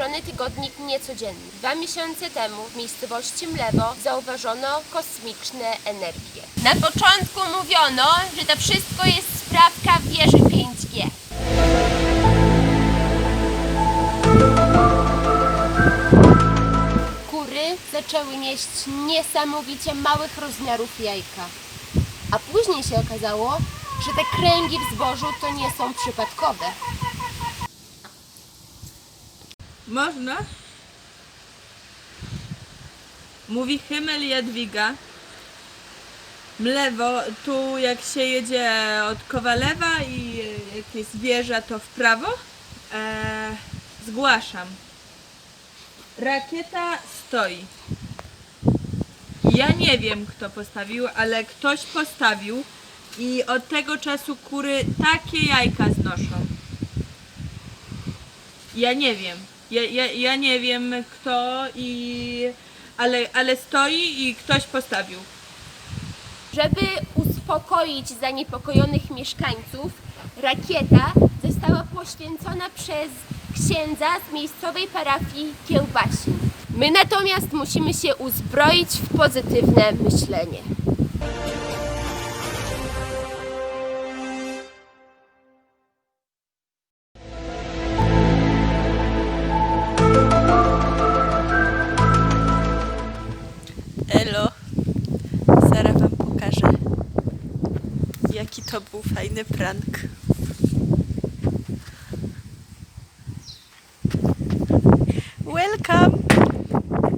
popularny tygodnik niecodzienny. Dwa miesiące temu w miejscowości Mlewo zauważono kosmiczne energie. Na początku mówiono, że to wszystko jest sprawka wieży 5G. Kury zaczęły nieść niesamowicie małych rozmiarów jajka. A później się okazało, że te kręgi w zbożu to nie są przypadkowe. Można? Mówi Himmel Jadwiga. Mlewo, tu jak się jedzie od Kowalewa i jak jest wieża, to w prawo. E, zgłaszam. Rakieta stoi. Ja nie wiem kto postawił, ale ktoś postawił i od tego czasu kury takie jajka znoszą. Ja nie wiem. Ja, ja, ja nie wiem kto i. Ale, ale stoi i ktoś postawił. Żeby uspokoić zaniepokojonych mieszkańców, rakieta została poświęcona przez księdza z miejscowej parafii Kiełbasin. My natomiast musimy się uzbroić w pozytywne myślenie. To był fajny prank.